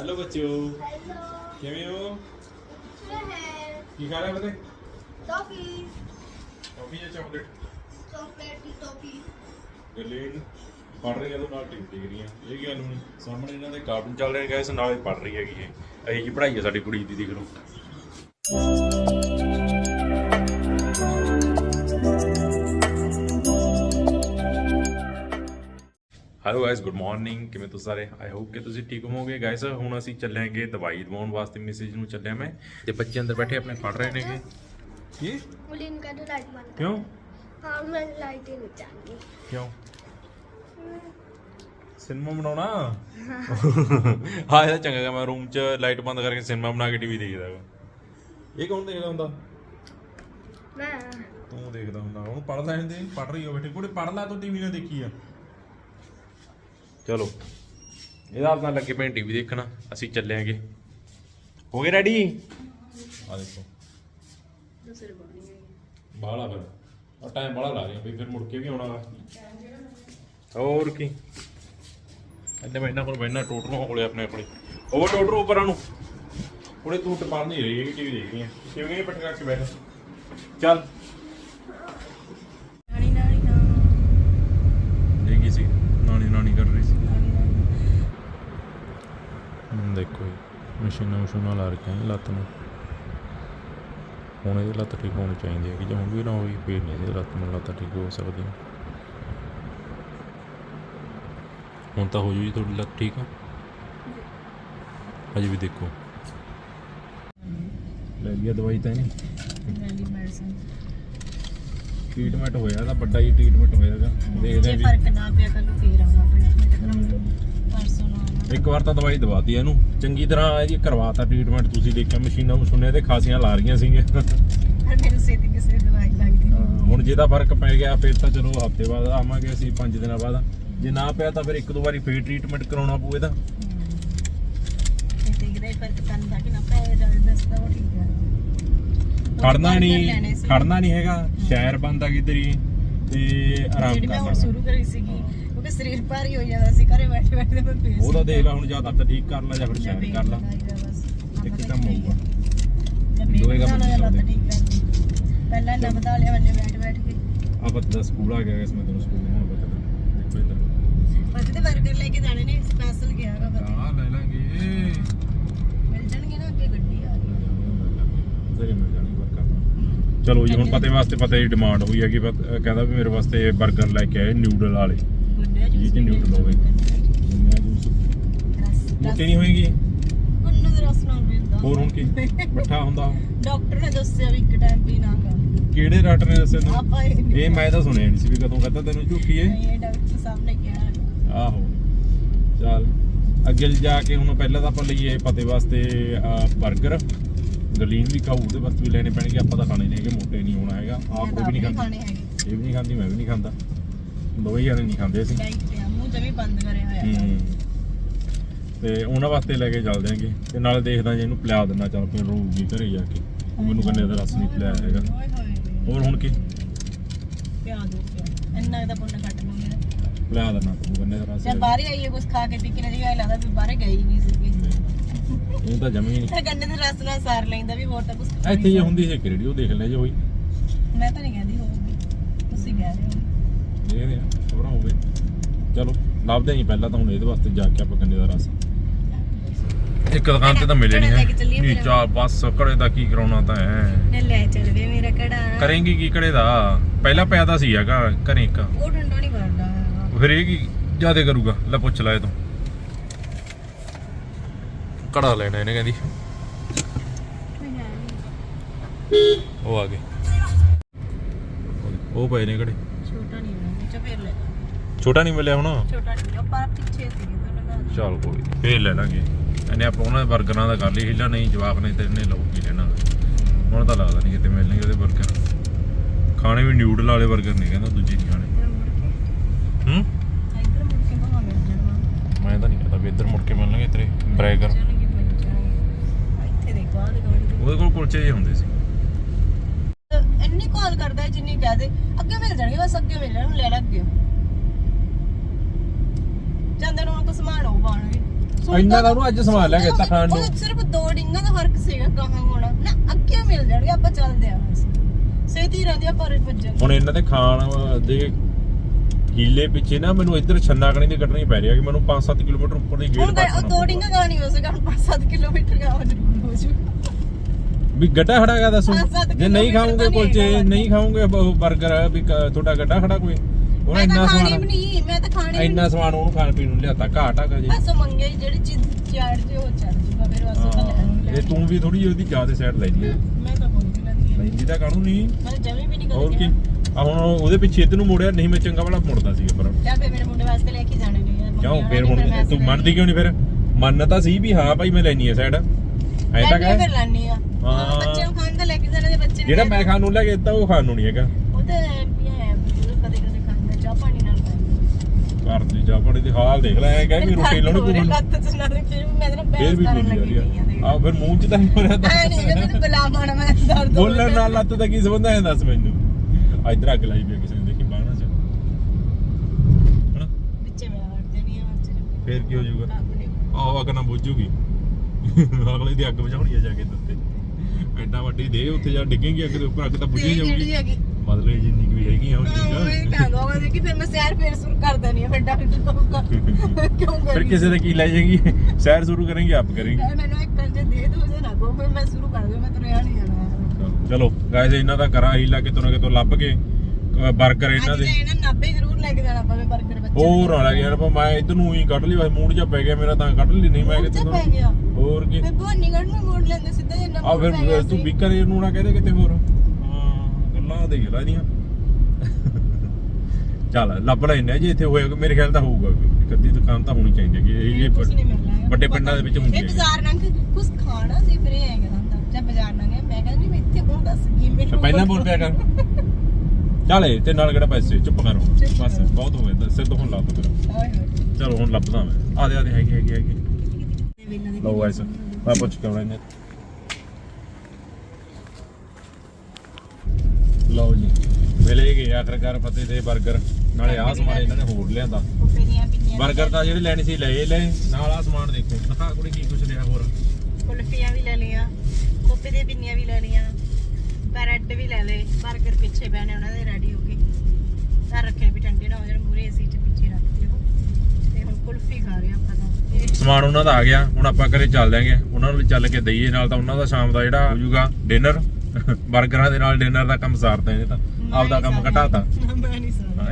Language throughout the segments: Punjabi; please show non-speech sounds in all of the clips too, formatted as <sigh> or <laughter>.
ਹੈਲੋ ਬੱਚਿਓ ਕਿਵੇਂ ਹੋ ਕੀ ਖਾ ਰਹੇ ਹੋ ਬਤੇ ਟੌਫੀ ਟੌਫੀ ਜਾਂ ਚਾਕਲੇਟ ਚਾਕਲੇਟ ਦੀ ਟੌਫੀ ਗਰਲੀਨ ਪੜ ਰਹੀ ਹੈ ਉਹ ਨਾਲ ਟਿਕ ਟਿਕ ਰਹੀ ਆ ਇਹ ਗੱਲ ਹੁਣ ਸਾਹਮਣੇ ਇਹਨਾਂ ਦੇ ਕਾਰਟੂਨ ਚੱਲ ਰਹੇ ਗਏ ਇਸ ਨਾਲ ਹੀ ਪੜ ਰਹੀ ਹੈਗੀ ਇਹ ਇਹੀ ਜੀ ਪੜ੍ਹਾਈ ਹੈ ਸਾਡੀ ਕੁੜੀ ਦੀ ਦੇਖ ਲਓ ਹੈਲੋ ਗਾਇਸ ਗੁੱਡ ਮਾਰਨਿੰਗ ਕਿਵੇਂ ਤੁਸੀਂ ਸਾਰੇ? ਆਈ ਹੋਪ ਕਿ ਤੁਸੀਂ ਠੀਕ ਹੋਵੋਗੇ। ਗਾਇਸ ਹੁਣ ਅਸੀਂ ਚੱਲਾਂਗੇ ਦਵਾਈ ਦਵਾਉਣ ਵਾਸਤੇ ਮੈਸੇਜ ਨੂੰ ਚੱਲਿਆ ਮੈਂ। ਤੇ ਬੱਚੇ ਅੰਦਰ ਬੈਠੇ ਆਪਣੇ ਪੜ ਰਹੇ ਨੇਗੇ। ਕੀ? ਬੋਲੀ ਇਨਕਾ ਲਾਈਟ ਬੰਦ ਕਿਉਂ? ਹਾਂ ਮੈਂ ਲਾਈਟ ਹੀ ਨਹੀਂ ਚਾਹਦੀ। ਕਿਉਂ? ਸਿਨੇਮਾ ਬਣਾਉਣਾ? ਹਾਂ। ਇਹ ਚੰਗਾ ਗਾ ਮੈਂ ਰੂਮ 'ਚ ਲਾਈਟ ਬੰਦ ਕਰਕੇ ਸਿਨੇਮਾ ਬਣਾ ਕੇ ਟੀਵੀ ਦੇਖਦਾ ਇਹ ਕੌਣ ਦੇਖਦਾ ਹੁੰਦਾ? ਮੈਂ। ਤੂੰ ਦੇਖਦਾ ਹੁੰਦਾ। ਉਹਨੂੰ ਪੜਦਾ ਲੈਣ ਦੇ ਪੜ ਰਹੀ ਹੋ ਬੈਠੇ ਕੋੜੇ ਪੜ ਤੂੰ ਟੀਵੀ ਨਾ ਦੇਖੀ ਆ। ਚਲੋ। ਇਹਦਾ ਆਪਣਾ ਲੱਗੇ ਪਏ ਟੀਵੀ ਦੇਖਣਾ, ਅਸੀਂ ਚੱਲਿਆਂਗੇ ਹੋ ਗਏ ਰੈਡੀ ਆ ਦੇਖੋ। ਬਾਹਲਾ ਫਿਰ। ਆ ਟਾਈਮ ਬਾਹਲਾ ਲਾ ਰਿਹਾ ਵੀ ਫਿਰ ਮੁੜ ਕੇ ਵੀ ਆਉਣਾ ਵਾ। ਹੋਰ ਕੀ? ਇੰਨੇ ਮੈਂ ਇਹਨਾਂ ਕੋਲ ਬੈਠਣਾ ਟੋਟਰੋ ਕੋਲੇ ਆਪਣੇ ਆਪਣੇ ਉਹ ਟੋਟਰੋ ਉੱਪਰਾਂ ਨੂੰ। ਉਹਦੇ ਤੂੰ ਟਪਾਰ ਨਹੀਂ ਰਹੀ ਹੈਗੀ ਟੀਵੀ ਦੇਖ ਰਹੀ ਹੈ ਕਿਵੇਂ ਨਹੀਂ ਪੱਟ ਕਰਕੇ ਬੈਠ ਚੱਲ। ਨਾਨੀ ਕਰ ਰਹੀ ਸੀ। ਹੁਣ ਦੇਖੋ ਜੀ ਮਸ਼ੀਨਾਂ ਮਸ਼ੂਨਾਂ ਲਾ ਰੱਖੀਆਂ ਲੱਤ ਨੂੰ। ਹੁਣ ਇਹਦੀ ਲੱਤ ਠੀਕ ਹੋਣੀ ਚਾਹੀਦੀ ਹੈ ਕਿ ਜੇ ਹੁਣ ਵੀ ਨਾ ਹੋਈ ਫੇਰ ਨਹੀਂ ਇਹਦੀ ਲੱਤ ਨੂੰ ਲੱਤ ਠੀਕ ਹੋ ਸਕਦੀ ਹੁਣ ਤਾਂ ਹੋ ਜੂ ਜੀ ਤੁਹਾਡੀ ਲੱਤ ਠੀਕ ਆ? ਅਜੇ ਵੀ ਦੇਖੋ। ਲੈ ਲਿਆ ਦਵਾਈ ਤਾਂ ਨਹੀਂ ਮੈਡੀਸਨ ਟ੍ਰੀਟਮੈਂਟ ਹੋਇਆ ਤਾਂ ਵੱਡਾ ਹੀ ਟ੍ਰੀਟਮੈਂਟ ਹੋਇਆਗਾ ਦੇਖਦੇ ਜੇ ਆ ਵੀ ਫ਼ਰਕ ਨਾ ਪਿਆ ਕੱਲ ਨੂੰ ਫੇਰ ਆਉਣਾ ਟ੍ਰੀਟਮੈਂਟ ਕਰਾਉਣਾ ਪਰਸੋਂ ਨੂੰ ਆਉਣਾ ਇੱਕ ਵਾਰ ਤਾਂ ਦਵਾਈ ਦਵਾਤੀ ਇਹਨੂੰ। ਚੰਗੀ ਤਰ੍ਹਾਂ ਇਹਦੀ ਕਰਵਾਤਾ ਟ੍ਰੀਟਮੈਂਟ ਤੁਸੀਂ ਦੇਖਿਆ ਮਸ਼ੀਨਾਂ ਮਸ਼ੂਨਾਂ ਤੇ ਖਾਸੀਆਂ ਲਾ ਰਹੀਆਂ ਸੀਗੀਆਂ। ਮੈਨੂੰ ਸੇਤੀ ਕਿਸੇ ਦਵਾਈ ਲਾਈ ਦੀ ਹਾਂ, ਹੁਣ ਜਿਹਦਾ ਫ਼ਰਕ ਪੈ ਗਿਆ ਫਿਰ ਤਾਂ ਚਲੋ ਹਫ਼ਤੇ ਬਾਅਦ ਆਵਾਂਗੇ ਅਸੀਂ 5 ਦਿਨਾਂ ਬਾਅਦ। ਜੇ ਨਾ ਪਿਆ ਤਾਂ ਫਿਰ ਇੱਕ ਦੋ ਵਾਰੀ ਫੇਰ ਟ੍ਰੀਟਮੈਂਟ ਕਰਾਉਣਾ ਪਊ ਇਹਦਾ। ਤੇ ਦੇਖਦੇ ਫ਼ਰਕ ਪੈਂਦਾ ਕਿ ਨਾ ਪੈ ਰਿਜ਼ਲਟ ਦੱਸਦਾ ਉਹ ਠੀਕ ਹੈ ਖੜਨਾ ਨਹੀਂ। ਖੜਨਾ ਨਹੀਂ ਹੈਗਾ। ਸ਼ਹਿਰ ਬੰਦ ਆ ਕਿਧਰੀ ਤੇ ਆਰਾਮ ਜਿਹੜੀ ਮੈਂ ਹੁਣ ਕਰਨਾ ਸ਼ੁਰੂ ਕਰੀ ਸੀਗੀ ਕਿਉਂਕਿ ਸਰੀਰ ਭਾਰੀ ਹੋ ਜਾਂਦਾ ਸੀ ਘਰੇ ਬੈਠੇ ਬੈਠੇ ਮੈਂ ਫੇਸ ਉਹਦਾ ਦੇਖ ਲੈ ਹੁਣ ਜਾਂ ਤਾਂ ਠੀਕ ਕਰ ਲੈ ਜਾਂ ਫਿਰ ਸ਼ਹਿਰ ਕਰ ਲੈ। ਇੱਕ ਕੰਮ ਹੋਊਗਾ। ਦੋਏ ਦੋਏ ਕੰਮ ਲੱਤ। ਠੀਕ ਕਰਦੀ ਪਹਿਲਾਂ ਇੰਨਾ ਵਧਾ ਲਿਆ ਮੈਨੇ ਬੈਠ ਬੈਠ ਕੇ। ਆਪਾਂ ਤਾਂ ਸਕੂਲ ਆ ਗਿਆ ਇਸ ਮੈਂ ਤੁਹਾਨੂੰ ਸਕੂਲ ਹੁਣ ਬਤਾ ਦੇਖੋ ਇੱਧਰ। ਪਤਾ ਤੇ 버ਗਰ ਲੈ ਕੇ ਜਾਣੇ ਨੇ ਸਪੈਸ਼ਲ ਗਿਆ ਵਾ ਪਤਾ। ਆ ਲੈ ਲਾਂਗੇ। ਮਿਲ ਜਾਣਗੇ ਨਾ ਅੱਗੇ ਗੱਡੀ ਆ ਰਹੀ ਹੈ। ਸਹੀ ਮਿਲ ਜਾਣੀ ਵਰਕਰ ਚਲੋ ਜੀ ਹੁਣ ਪਤੇ ਵਾਸਤੇ ਪਤੇ ਦੀ ਡਿਮਾਂਡ ਹੋਈ ਹੈ ਕਿ ਬਤ- ਅਹ ਕਹਿੰਦਾ ਵੀ ਮੇਰੇ ਵਾਸਤੇ 버ਗਰ ਲੈ ਕੇ ਆਏ ਨਿਊਡਲ ਵਾਲੇ। ਗੁੰਡਿਆ ਜੀ ਜੂਸ ਚ ਨਿਊਡਲ ਹੋਵੇ ਮੈਂ ਜੂਸ ਮੋਟੀ ਨਹੀਂ ਹੋਏਗੀ? ਗੁੰਨੂ ਦੇ ਰਸ ਨਾਲ ਵੀ ਹੁੰਦਾ। ਹੋਰ ਹੁਣ ਕੀ? ਮਿੱਠਾ ਹੁੰਦਾ ਡਾਕਟਰ ਨੇ ਦੱਸਿਆ ਵੀ ਇੱਕ ਟਾਈਮ ਪੀਣਾ ਗਾ ਕਿਹੜੇ ਡਾਕਟਰ ਨੇ ਦੱਸਿਆ ਤੈਨੂੰ? ਆਪਾਂ ਇਹ ਮੈਂ ਤਾਂ ਸੁਣਿਆ ਨਹੀਂ ਸੀ ਵੀ ਕਦੋਂ ਕਹਤਾ ਤੈਨੂੰ ਝੂਠੀ ਏ ਇਹ ਡਾਕਟਰ ਸਾਹਿਬ ਨੇ ਕਿਹਾ ਹੈਗਾ। ਆਹੋ। ਚੱਲ ਅੱਗੇ ਜਾ ਕੇ ਹੁਣ ਪਹਿਲਾਂ ਤਾਂ ਆਪਾਂ ਲਈਏ ਪਤੇ ਵਾਸਤੇ 버ਗਰ ਗਲੀਨ ਵੀ ਖਾਊ ਉਹਦੇ ਵਾਸਤੇ ਵੀ ਲੈਣੇ ਪੈਣਗੇ। ਆਪਾਂ ਤਾਂ ਖਾਣੇ ਨਹੀਂ ਹੈਗੇ ਮੋਟੇ ਨਹੀਂ ਹੋਣਾ ਹੈਗਾ। ਆਪ ਮੈਂ ਕੋਈ ਤਾਂ ਵੀ ਨਹੀਂ ਆਪਣੇ ਖਾਂਦਾ। ਖਾਣੇ ਹੈਗੇ। ਇਹ ਵੀ ਨਹੀਂ ਖਾਂਦੀ ਮੈਂ ਵੀ ਨਹੀਂ ਖਾਂਦਾ। ਦੋਵੇਂ ਜਾਣੇ ਨਹੀਂ ਖਾਂਦੇ ਅਸੀਂ। ਡਾਈਟ ਤੇ ਆ ਮੂੰਹ ਜਮੀ ਬੰਦ ਕਰਿਆ ਹੋਇਆ। ਹੂੰ। ਤੇ ਉਹਨਾਂ ਵਾਸਤੇ ਲੈ ਕੇ ਚੱਲਦੇ ਆਂਗੇ। ਤੇ ਨਾਲੇ ਦੇਖਦਾ ਜੇ ਇਹਨੂੰ ਪਿਲਾ ਦਿੰਦਾ ਚੱਲ ਫਿਰ ਰੋਊਗੀ ਘਰੇ ਜਾ ਕੇ। ਉਹ ਮੈਨੂੰ ਕੰਨੇ ਦਾ ਰਸ ਨਹੀਂ ਪਿਲਾਇਆ ਹੈਗਾ। ਓਏ ਹੋਏ ਹੋਰ ਹੁਣ ਕੀ? ਪਿਆ ਦੋ ਪਿਆ। ਇੰਨਾ ਕੁ ਤਾਂ ਪੁੰਨ ਕੱਟ ਲੂ ਮੇਰਾ ਪਿਲਾ ਦੇਣਾ ਤੂੰ ਕੰਨੇ ਦਾ ਰਸ ਜਦ ਬਾਹਰ ਆਈਏ ਕੁਝ ਖਾ ਕੇ ਪੀ ਕੇ ਨਾ ਜਿਹਾ ਲੱਗਦਾ ਵੀ ਬਾਹਰ ਗਈ ਨਹੀਂ ਸੀਗੀ। ਇਹ ਤਾਂ ਜਮੀ ਨਹੀਂ। ਤਾਂ ਗੰਨੇ ਦੇ ਰਸ ਨਾਲ ਸਾਰ ਲੈਂਦਾ ਵੀ ਹੋਰ ਤਾਂ ਕੁਝ ਇੱਥੇ ਹੀ ਹੁੰਦੀ ਸੀ ਕਿਹੜੀ ਉਹ ਦੇਖ ਲੈ ਜੇ ਹੋਈ। ਮੈਂ ਤਾਂ ਨਹੀਂ ਕਹਿੰਦੀ ਹੋਊਗੀ। ਤੁਸੀਂ ਕਹਿ ਰਹੇ ਹੋ। ਦੇਖਦੇ ਆ ਖਬਰਾਂ ਹੋਵੇ ਚਲੋ ਲੱਭਦੇ ਆਂ ਪਹਿਲਾਂ ਤਾਂ ਹੁਣ ਇਹਦੇ ਵਾਸਤੇ ਜਾ ਕੇ ਆਪਾਂ ਕੰਨੇ ਦਾ ਰਸ। ਇੱਕ ਦੁਕਾਨ ਤੇ ਤਾਂ ਮਿਲੇ ਨਹੀਂ ਲੈ ਕੇ ਚੱਲੀਏ ਹੈ। ਨਹੀਂ ਮੇਰਾ। ਚਾ ਬਸ ਘੜੇ ਦਾ ਕੀ ਕਰਾਉਣਾ ਤਾਂ ਹੈ। ਨੇ ਲੈ ਚੱਲ ਵੇ ਮੇਰਾ ਕੜਾ। ਕਰੇਂਗੀ ਕੀ ਘੜੇ ਦਾ? ਪਹਿਲਾਂ ਪਿਆ ਤਾਂ ਸੀ ਹੈਗਾ ਘਰੇ ਇੱਕ। ਉਹ ਨਹੀਂ ਕਰਦਾ ਫਿਰ ਇਹ ਕੀ ਜਿਆਦੇ ਕਰੂਗਾ? ਲੈ ਪੁੱਛ ਲੈ ਇਹ ਤੋਂ। ਕੜਾ ਲੈਣਾ ਇਹਨੇ ਕਹਿੰਦੀ। ਉਹ ਆ ਗਏ। ਉਹ ਪਏ ਨੇ ਘੜੇ। ਲੈ ਛੋਟਾ ਨਹੀਂ ਮਿਲਿਆ ਹੁਣ? ਛੋਟਾ ਨਹੀਂ ਉਹ ਪਰ ਪਿੱਛੇ ਸੀ ਚਲ ਕੋਈ ਫੇਰ ਲੈ ਲਾਂਗੇ। ਇਹਨੇ ਆਪਾਂ ਉਹਨਾਂ ਦੇ 버ਗਰਾਂ ਦਾ ਕਰ ਲਈ ਹਿੱਲਾ ਨਹੀਂ ਜਵਾਕ ਨੇ ਤੇ ਇਹਨੇ ਲਊ ਕੀ ਲੈਣਾ ਹੁਣ ਤਾਂ ਲੱਗਦਾ ਨਹੀਂ ਕਿਤੇ ਮਿਲਣਗੇ ਉਹਦੇ 버ਗਰ ਖਾਣੇ ਵੀ ਨਿਊਡਲ ਵਾਲੇ 버ਗਰ ਨਹੀਂ ਕਹਿੰਦਾ ਦੂਜੇ ਨਹੀਂ ਖਾਣੇ। ਹੂੰ? ਮੈਂ ਤਾਂ ਨਹੀਂ ਕਹਿੰਦਾ ਵੀ ਇੱਧਰ ਮੁੜ ਕੇ ਮਿਲਣਗੇ ਤੇਰੇ ਬਰੈਗਰ। ਉਹਦੇ ਕੋਲ ਕੁਲਚੇ ਜਿਹੇ ਹੁੰਦੇ ਸੀ। ਤੇ ਇੰਨੀ ਕਾਲ ਕਰਦਾ ਜਿੰਨੀ ਕਹਿ ਦੇ। ਅੱਗੇ ਮਿਲ ਜਾਣਗੇ ਬਸ ਅੱਗੇ ਮਿਲ ਜਾਣ ਲੈ ਲੈ ਅੱਗੇ। ਜਾਂਦੇ ਨੂੰ ਕੋ ਸਮਾਨ ਉਹ ਪਾਣਗੇ ਇੰਨਾ ਤਾਂ ਉਹਨੂੰ ਅੱਜ ਸਮਾਨ ਲਿਆ ਕੇ ਦਿੱਤਾ ਖਾਣ ਨੂੰ। ਸਿਰਫ ਦੋ ਡਿੰਗਾਂ ਦਾ ਫ਼ਰਕ ਸੀਗਾ ਕਹਾਂ ਹੋਣਾ। ਨਾ ਅੱਗੇ ਮਿਲ ਜਾਣਗੇ ਆਪਾਂ ਚੱਲਦੇ ਆ ਬਸ। ਸੇਤੀ ਰਹਿੰਦੀ ਆ ਪਰ ਭੱਜਣ ਹੁਣ ਇਹਨਾਂ ਦੇ ਖਾਣ ਦੇ ਹੀਲੇ ਪਿੱਛੇ ਨਾ ਮੈਨੂੰ ਇੱਧਰ ਛੰਨਾ ਕਣੀ ਦੀ ਕੱਢਣੀ ਪੈ ਰਹੀ ਹੈ ਕਿ ਮੈਨੂੰ 5-7 ਕਿਲੋਮੀਟਰ ਉੱਪਰ ਦੀ ਗੇਟ ਹੁਣ ਤਾਂ ਉਹ ਦੋ ਡਿੰਗਾਂ ਗਾਣੀ ਹੋ ਸਕਾਂ 5-7 ਕਿਲੋਮੀਟਰ ਹੋ ਜ਼ਰੂਰ ਹੋ ਜੂ ਵੀ ਗੱਡਾ ਖੜਾ ਗਾ ਦੱਸੋ। ਜੇ ਨਹੀਂ ਖਾਓਗੇ ਨਹੀਂ ਕੁਲਚੇ ਨਹੀਂ ਖਾਓਗੇ 버ਗਰ ਵੀ ਤੁਹਾਡਾ ਗੱਡਾ ਖੜਾ ਕੋਈ? ਉਹ ਇੰਨਾ ਵੀ ਸਮਾਨ ਨਹੀਂ ਮੈਂ ਤਾਂ ਖਾਣੀ ਵੀ ਇੰਨਾ ਸਮਾਨ ਉਹਨੂੰ ਖਾਣ ਪੀਣ ਨੂੰ ਲਿਆਤਾ ਘਾਟ ਆ ਜੀ ਬਸ ਉਹ ਮੰਗੇ ਹੀ ਜਿਹੜੀ ਚੀਜ਼ ਚਾੜ ਜੇ ਉਹ ਚੜ ਜੂਗਾ ਫਿਰ ਬਸ ਉਹ ਤਾਂ ਲੈ ਹਾਂ, ਇਹ ਤੂੰ ਵੀ ਥੋੜੀ ਉਹਦੀ ਜ਼ਿਆਦਾ ਸਾਈਡ ਲੈ ਲਈ ਮੈਂ ਤਾਂ ਕੋਈ ਨਹੀਂ ਲੈਂਦੀ ਲੈਂਦੀ ਤਾਂ ਕਾਹਨੂੰ ਨਹੀਂ? ਮੈਂ ਜਮੀ ਵੀ ਨਹੀਂ ਹੋਰ ਕਰਦੀ ਕੀ? ਆ ਹੁਣ ਉਹਦੇ ਪਿੱਛੇ ਇੱਧਰ ਨੂੰ ਮੋੜਿਆ ਨਹੀਂ ਮੈਂ ਚੰਗਾ ਵਾਲਾ ਮੁੜਦਾ ਸੀ ਪਰ ਚੱਲ ਫੇ ਮੇਰੇ ਮੁੰਡੇ ਵਾਸਤੇ ਲੈ ਕੇ ਜਾਣੇ ਨੇ ਕਿਉਂ? ਫਿਰ ਹੁਣ ਤੂੰ ਮੰਨਦੀ ਕਿਉਂ ਨਹੀਂ ਫਿਰ? ਮੰਨ ਤਾਂ ਸੀ ਵੀ ਹਾਂ ਭਾਈ ਮੈਂ ਲੈਣੀ ਹੈ ਸਾਈਡ ਐ ਤਾਂ ਫਿਰ ਕਹਿ ਲੈਣੀ ਆ। ਹਾਂ। ਹਾਂ ਬੱਚੇ ਨੂੰ ਖਾਣ ਦਾ ਲੈ ਕੇ ਜਾਣੇ ਦੇ ਬੱਚੇ ਨੂੰ ਜਿਹੜਾ ਮੈਂ ਖਾਣ ਨੂੰ ਲੈ ਕੇ ਦਿੱਤਾ ਉਹ ਖਾਣ ਨੂੰ ਨਹੀਂ ਹੈਗਾ। ਉਹ ਤਾਂ ਵੀ ਹੈ ਕਦੇ ਕਦੇ ਖਾਂਦਾ ਚਾਹ ਪਾਣੀ ਨਾਲ ਘਰ ਦੀ ਚਾਹ ਪਾਣੀ ਦੀ ਹਾਲ ਦੇਖ ਲੈ ਐ ਕਹਿ ਵੀ ਰੋਟੀ ਲਾਉਣੀ ਤੂੰ ਚ ਫਿਰ ਮੈਂ ਤਾਂ ਬੈਸ ਕਰਨ ਲੱਗੀ ਰਹੀ ਗਈ ਆ ਫਿਰ ਮੂੰਹ ਚ ਤਾਂ ਨਹੀਂ ਮਰਿਆ ਐ ਨਹੀਂ ਮੈਨੂੰ ਬਲਾ ਮਾਣਾ ਮੈਂ ਦਰਦ ਹੋ ਬੋਲਣ। ਨਾਲ ਲੱਤ ਦਾ ਕੀ ਸੰਬੰਧ ਹੈ ਦੱਸ ਮੈਨੂੰ। ਆ ਇਧਰ ਅੱਗ ਲਾਈ ਪਈ ਕਿਸੇ ਨੇ ਦੇਖੀ ਬਾਣਾ ਚ ਹਨਾ? ਵਿੱਚੇ ਮੈਂ ਵੜ ਜਾਣੀ ਆ ਫੇਰ ਕੀ ਹੋ ਜਾਊਗਾ? ਆਹ ਅੱਗ ਨਾ ਬੁੱਝੂਗੀ ਅਗਲੇ ਦੀ ਅੱਗ ਬੁਝਾਉਣੀ ਆ ਜਾ ਕੇ ਦਿੱਤੇ ਐਡਾ ਵੱਡੀ ਦੇ ਉੱਥੇ ਜਾ ਡਿੱਗੇਗੀ ਅੱਗ ਦੇ ਉੱਪਰ ਅੱਗ ਤਾਂ ਬੁਝੀ ਤੇ ਜਾਊਗੀ। ਹੈਗੀ? ਮਤਲਬ ਜਿੰਨੀ ਕੁ ਵੀ ਹੈਗੀ ਆ ਉਹ ਹੋਗਾ ਕਿ ਫਿਰ ਮੈਂ ਸੈਰ ਫੇਰ ਸ਼ੁਰੂ ਕਰ ਦੇਣੀ ਆ ਫਿਰ ਡਾਕਟਰ ਕਹੂਗਾ। <laughs> ਕਿਉਂ ਆ ਫਿਰ ਕਰੀ ਕਿਸੇ ਦੇ ਕੀ ਲੈ ਜਾਏਗੀ? ਸੈਰ ਸ਼ੁਰੂ ਕਰਾਂਗੇ ਆਪ ਕਰਾਂਗੇ। ਮੈਨੂੰ ਇੱਕ ਕੰਜੇ ਦੇ ਦੋ ਜੇ ਨਾ ਕੋ ਫਿਰ ਮੈਂ ਸ਼ੁਰੂ ਕਰ ਦੂੰ ਮੈਂ ਤੁਰਿਆ ਨਹੀਂ ਜਾਣਾ। ਚਲੋ ਗਾਇਜ਼ ਇਹਨਾਂ ਦਾ ਕਰਾ ਹੀਲਾ ਕਿਤੋਂ ਨਾ ਕਿਤੋਂ ਲੱਭ ਕੇ 버ਗਰ ਇਹਨਾਂ ਦੇ। ਤੇ ਇਹਨਾਂ ਨਾਬੇ ਜ਼ਰੂਰ ਲੈ ਕੇ ਜਾਣਾ ਪਵੇ 버ਗਰ ਬੱਚੇ ਹੋਰ ਲੱਗ ਯਾਰ ਪਰ ਮੈਂ ਇਧਰ ਨੂੰ ਹੀ ਕੱਢ ਲਈ ਬਸ ਮੂਡ ਜਾ ਪੈ ਗਿਆ ਮੇਰਾ ਤਾਂ ਕੱਢ ਲਈ ਨਹੀਂ ਮੈਂ ਕਿਤੇ ਗਿਆ। ਹੋਰ ਕੀ? ਮੈਂ ਭਵਾਨੀਗੜ੍ਹ ਨੂੰ ਮੋੜ ਲੈਂਦੇ ਜਿੰਨਾ ਆ ਫਿਰ ਤੂੰ ਬੀਕਾਨੇਰ ਨੂੰ ਨਾ ਕਹਦੇ ਕਿਤੇ ਹੋਰ। ਹਾਂ। ਗੱਲਾਂ ਦੇਖ ਲੈ ਦੀਆਂ ਚੱਲ ਲੱਭ ਲੈਨੇ ਜੇ ਇੱਥੇ ਹੋਏਗਾ ਮੇਰੇ ਖਿਆਲ ਤਾਂ ਹੋਊਗਾ ਕੋਈ। ਇੱਕ ਅੱਧੀ ਦੁਕਾਨ ਤਾਂ ਹੋਣੀ ਚਾਹੀਦੀ ਹੈ ਕਿ ਇਹ ਕੁਛ ਨਹੀਂ ਮਿਲਣਾ ਹੈਗਾ। ਵੱਡੇ ਪਿੰਡਾਂ ਦੇ ਵਿੱਚ ਹੁੰਦੀ ਇਹ ਹੈ ਬਾਜ਼ਾਰ ਨੰਗ ਕੁਝ ਖਾਣਾ ਸੀ ਫਿਰ ਇਹ ਆਏਗਾ ਹੁੰਦਾ ਜਦ ਬਾਜ਼ਾਰ ਨੰਗ ਮੈਂ ਕਹਿੰਦੀ ਮੈਂ ਇੱਥੇ ਹੁਣ ਦੱਸ? ਕੀ ਤੇ ਮੈਨੂੰ ਪਹਿਲਾਂ ਬੋਲ ਪਿਆ ਕਰ। ਚੱਲ ਇਹ ਤੇ ਨਾਲ ਕਿਹੜਾ ਪੈਸੇ? ਚੁੱਪ ਕਰੋ। ਬਸ ਕਰੋ। ਬਹੁਤ ਹੋਵੇ ਤਾਂ ਸਿੱਧ ਹੁਣ ਲੱਭ ਫਿਰ ਹੋਏ। ਚਲੋ ਹੁਣ ਲੱਭਦਾ ਮੈਂ। ਆ ਦੇ ਆ ਦੇ ਹੈਗੀ ਹੈਗੀ ਹੈਗੀ। ਲਓ ਗਾਇਸ ਮੈਂ ਪੁੱਛ ਕੇ ਆਉਣਾ ਇਹਨੇ। ਤੇ ਆਖਰਕਾਰ ਫਤਿਹ ਦੇ 버ਗਰ ਨਾਲੇ ਆਹ ਸਮਾਨ ਇਹਨਾਂ ਨੇ ਹੋਰ ਲਿਆਂਦਾ। 버ਗਰ ਤਾਂ ਜਿਹੜੇ ਲੈਣੇ ਸੀ ਲਏ ਲਏ ਨਾਲ ਆਹ ਸਮਾਨ ਦੇਖੋ। ਦਿਖਾ ਕੁੜੀ ਕੀ ਕੁਝ ਲਿਆ ਹੋਰ? ਕੁਲਫੀਆਂ ਵੀ ਲੈ ਲਈਆਂ ਫੁੱਫੇ ਦੀਆਂ ਪਿੰਨੀਆਂ ਵੀ ਲੈ ਲਈਆਂ ਬਰੈਡ ਵੀ ਲੈ ਲਏ 버ਗਰ ਪਿੱਛੇ ਬੈਣੇ ਉਹਨਾਂ ਦੇ ਰੈਡੀ ਹੋ ਗਏ। ਤਾਂ ਰੱਖੇ ਵੀ ਠੰਡੇ ਨਾ ਹੋ ਜਾਣ ਮੂਰੇ ਏਸੀ ਚ ਪਿੱਛੇ ਰੱਖ ਦਿਓ। ਤੇ ਹੁਣ ਕੁਲਫੀ ਖਾ ਰਹੇ ਆਪਾਂ ਤਾਂ। ਸਮਾਨ ਉਹਨਾਂ ਦਾ ਆ ਗਿਆ ਹੁਣ ਆਪਾਂ ਘਰੇ ਚੱਲ ਦਾਂਗੇ ਉਹਨਾਂ ਨੂੰ ਚੱਲ ਕੇ ਦਈਏ ਨਾਲ ਤਾਂ ਉਹਨਾਂ ਦਾ ਸ਼ਾਮ ਦਾ ਜਿਹੜਾ ਹੋ ਜਾਊਗਾ ਡਿਨਰ ਬਰਗਰਾਂ ਦੇ ਨਾਲ ਡਿਨਰ ਦਾ ਕੰਮ ਸਾਰਦਾ ਇਹ ਤਾਂ ਆਪਦਾ ਕੰਮ ਘਟਾਤਾ।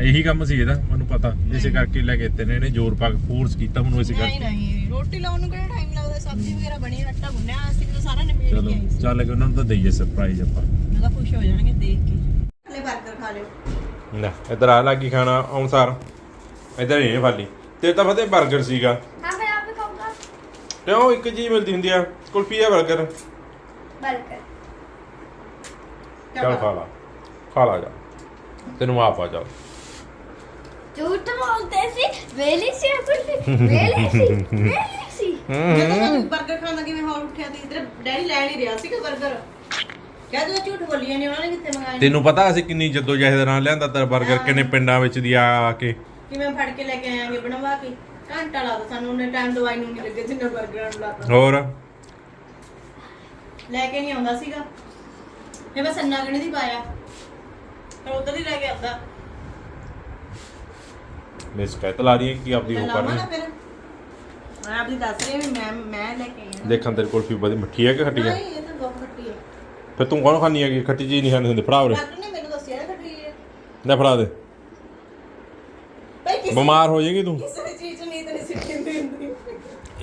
ਇਹੀ ਕੰਮ ਸੀ ਇਹਦਾ ਮੈਨੂੰ ਪਤਾ। ਇਸੇ ਕਰਕੇ ਲੈ ਕੇ ਇੱਥੇ ਨੇ ਇਹਨੇ ਜ਼ੋਰ ਪਾ ਕੇ ਫੋਰਸ ਕੀਤਾ ਮੈਨੂੰ ਇਸੇ ਕਰਕੇ। ਨਹੀਂ ਰੋਟੀ ਲਾਉਣ ਨੂੰ ਕਿਹੜਾ ਟਾਈਮ ਲੱਗਦਾ? ਸਬਜ਼ੀ ਵਗੈਰਾ ਬਣੀ ਰੱਟਾ ਗੁੰਨਿਆ ਅਸੀਂ ਤਾਂ ਸਾਰਾ ਨਿਬੇੜ ਕੇ ਆਏ ਸੀ। ਚੱਲ ਕੇ ਉਹਨਾਂ ਨੂੰ ਤਾਂ ਦਈਏ ਸਰਪ੍ਰਾਈਜ਼ ਆਪਾਂ। ਮੈਂ ਤਾਂ ਖੁਸ਼ ਹੋ ਜਾਣਗੇ ਦੇਖ ਕੇ। ਅਗਲੇ 버ਗਰ ਖਾ ਲਿਓ। ਲੈ ਇਧਰ ਆ ਲੱਗੀ ਖਾਣਾ ਅਨਸਾਰ ਇਧਰ ਇਹ ਵਾਲੀ। ਤੇ ਤਾਂ ਫਤੇ 버ਗਰ ਸੀਗਾ। हाँ मैं यहाँ पे ਤੇ ਉਹ ਇੱਕ ਜੀ ਮਿਲਦੀ ਹੁੰਦੀ ਆ ਕੁਲਫੀ ਆ 버ਗਰ बर्गर ਚੱਲ ਖਾ ਲਾ। ਖਾ ਲਾ ਜਾ। ਤੈਨੂੰ ਆਪ ਆ ਜਾ। ਝੂਠ ਬੋਲਦੇ ਸੀ। ਵੇਲੀ ਸੀ ਕੁਝ ਵੇਲੀ ਸੀ? ਵੇਲੀ ਸੀ? ਜਦੋਂ ਖਾਣਾ ਕਿਵੇਂ ਹੌਲ ਉੱਠਿਆ ਤੇ ਇਧਰ ਡੈਡੀ ਲੈ ਨਹੀਂ ਰਿਹਾ ਸੀ ਕਿ 버ਗਰ ਕਹਿੰਦੇ ਝੂਠ ਬੋਲੀਆਂ ਨੇ ਉਹਨਾਂ ਨੇ ਕਿੱਥੇ ਮੰਗਾਏ ਤੈਨੂੰ ਪਤਾ ਅਸੀਂ ਕਿੰਨੀ ਜਦੋਂ ਜਹਿਦ ਲਿਆਂਦਾ ਤੇਰਾ 버ਗਰ ਕਿੰਨੇ ਪਿੰਡਾਂ ਵਿੱਚ ਦੀ ਆ ਕੇ। ਕਿਵੇਂ ਫੜ ਕੇ ਲੈ ਕੇ ਆਏਗੇ ਬਣਵਾ ਕੇ? ਘੰਟਾ ਲੱਗਦਾ ਸਾਨੂੰ ਉਹਨੇ ਟਾਈਮ ਦਵਾਈ ਨੂੰ ਨਹੀਂ ਲੱਗੇ ਜਿੰਨਾ 버ਗਰਾਂ ਨੂੰ ਲੱਗਦਾ ਹੋਰ? ਲੈ ਕੇ ਨਹੀਂ ਆਉਂਦਾ ਸੀਗਾ। ਇਹ ਬਸ ਅੰਨਾ ਗਣੇ ਦੀ ਪਾਇਆ। ਫਿਰ ਉਧਰ ਹੀ ਲੈ ਕੇ ਆਉਂਦਾ ਮੈਂ ਸ਼ਿਕਾਇਤ ਲਾ ਰਹੀ ਹੈ ਕਿ ਆਪਦੀ ਮੈਂ ਉਹ ਲਾਵਾਂ ਨਾ ਕਰਨੀ ਫਿਰ। ਮੈਂ ਆਪਦੀ ਦੱਸ ਰਹੀ ਹਾਂ ਵੀ ਮੈਂ ਮੈਂ ਲੈ ਕੇ ਆਈ ਹਾਂ। ਦੇਖਾਂ ਤੇਰੀ ਕੁਲਫੀ ਬੜੀ ਮਿੱਠੀ ਹੈ ਕਿ ਖੱਟੀ ਹੈ? ਨਹੀਂ ਇਹ ਤਾਂ ਬਹੁਤ ਖੱਟੀ ਹੈ। ਫਿਰ ਤੂੰ ਕੌਣ ਖਾਣੀ ਹੈਗੀ? ਖੱਟੀ ਚੀਜ਼ ਨਹੀਂ ਖਾਣੀ ਹੁੰਦੀ ਫੜਾ ਉਰੇ। ਡਾਕਟਰ ਨੇ ਮੈਨੂੰ ਦੱਸਿਆ ਨਾ ਖੱਟੀ ਹੈ ਲੈ ਫੜਾ ਦੇ। ਭਾਈ ਕਿਸੇ ਬਿਮਾਰ ਹੋ ਜਾਏਗੀ ਤੂੰ। ਕਿਸੇ ਚੀਜ਼ 'ਚ ਨੀਂਦ ਨਹੀਂ ਸਿੱਖੀ ਹੁੰਦੀ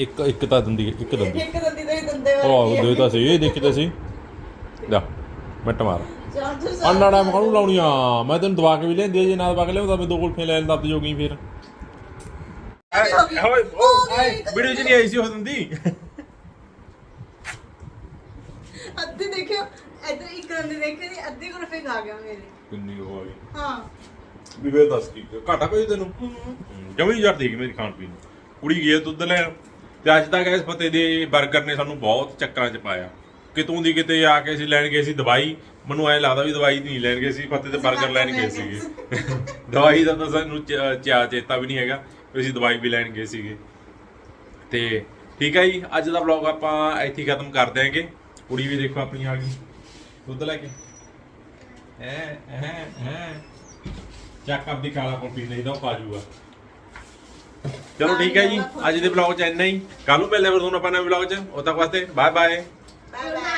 ਇੱਕ ਇੱਕ ਤਾਂ ਦਿੰਦੀ ਹੈ, ਇੱਕ ਦਿੰਦੀ। ਇੱਕ ਦੰਦੀ ਤੋਂ ਹੀ ਦੰਦੇ ਉਹ ਦੇ ਤਾਂ ਸੀ ਇਹ ਦੇਖੀ ਤਾਂ ਸੀ ਲੈ ਮਿੰਟ ਮਾਰ। ਚਾਰਜਰ ਅੰਨਾ ਟਾਈਮ ਕਾਹਨੂੰ ਲਾਉਣੀ ਆ? ਮੈਂ ਤੈਨੂੰ ਦਵਾ ਕੇ ਵੀ ਲੈਂਦੀ ਆ ਜੇ ਨਾ ਦਵਾ ਕੇ ਲਿਆਉਂਦਾ ਮੈਂ ਦੋ ਕੁਲਫੀਆਂ ਲੈ ਲੈਂਦਾ ਤੇ ਜੋਗੀ ਫਿਰ। ਵੀਡੀਓ ਚ ਨਹੀਂ ਆਈ ਸੀ ਉਹ ਦਿੰਦੀ ਅੱਧੀ ਦੇਖਿਓ ਇੱਧਰ ਇੱਕ ਦੰਦੀ ਦੇਖੀ ਦੀ ਅੱਧੀ ਕੁਲਫੀ ਖਾ ਗਿਆ ਮੇਰੇ। ਕਿੰਨੀ ਹੋ ਗਈ। ਹਾਂ। ਵੀ ਵੇ ਦੱਸ ਕੀ ਘਾਟਾ ਕੋਈ ਤੈਨੂੰ? ਜਮੀ ਯਾਰ ਦੇਖ ਮੇਰੀ ਖਾਣ ਪੀਣ। ਕੁੜੀ ਗਈ ਦੁੱਧ ਲੈਣ ਤੇ ਅੱਜ ਤੱਕ ਇਸ ਫਤੇ ਦੇ 버ਗਰ ਨੇ ਸਾਨੂੰ ਬਹੁਤ ਚੱਕਰਾਂ 'ਚ ਪਾਇਆ। ਕਿਤੋਂ ਦੀ ਕਿਤੇ ਆ ਕੇ ਅਸੀਂ ਲੈਣ ਗਏ ਸੀ ਦਵਾਈ ਮੈਨੂੰ ਐ ਲੱਗਦਾ ਵੀ ਦਵਾਈ ਨਹੀਂ ਲੈਣ ਗਏ ਸੀ ਫਤੇ ਤੇ 버ਗਰ ਲੈਣ ਗਏ ਸੀਗੇ। ਦਵਾਈ ਦਾ ਤਾਂ ਸਾਨੂੰ ਚ- ਚੇਤਾ ਵੀ ਨਹੀਂ ਹੈਗਾ ਅਸੀਂ ਦਵਾਈ ਵੀ ਲੈਣ ਗਏ ਸੀਗੇ। ਤੇ ਠੀਕ ਹੈ ਜੀ ਅੱਜ ਦਾ ਵਲੌਗ ਆਪਾਂ ਇੱਥੇ ਹੀ ਖਤਮ ਕਰ ਦਿਆਂਗੇ ਕੁੜੀ ਵੀ ਦੇਖੋ ਆਪਣੀ ਆ ਗਈ। ਦੁੱਧ ਲੈ ਕੇ। ਐ ਐ ਐ ਚੱਕ ਆਪਦੀ ਕਾਲਾ ਕੋਲ ਪੀਂਦੇ ਇਹਦਾ ਉਹ ਪਾ ਜੂਗਾ ਚਲੋ ਠੀਕ ਹੈ ਜੀ ਅੱਜ ਦੇ ਵਲੌਗ ਚ ਇੰਨਾ ਹੀ। ਕੱਲ ਨੂੰ ਮਿਲਦੇ ਹਾਂ ਫਿਰ ਤੁਹਾਨੂੰ ਆਪਾਂ ਨਵੇਂ ਵਲੌਗ ਚ। ਉਦੋਂ ਤੱਕ ਵਾਸਤੇ ਬਾਏ ਬਾਏ ਬਾਏ ਬਾਏ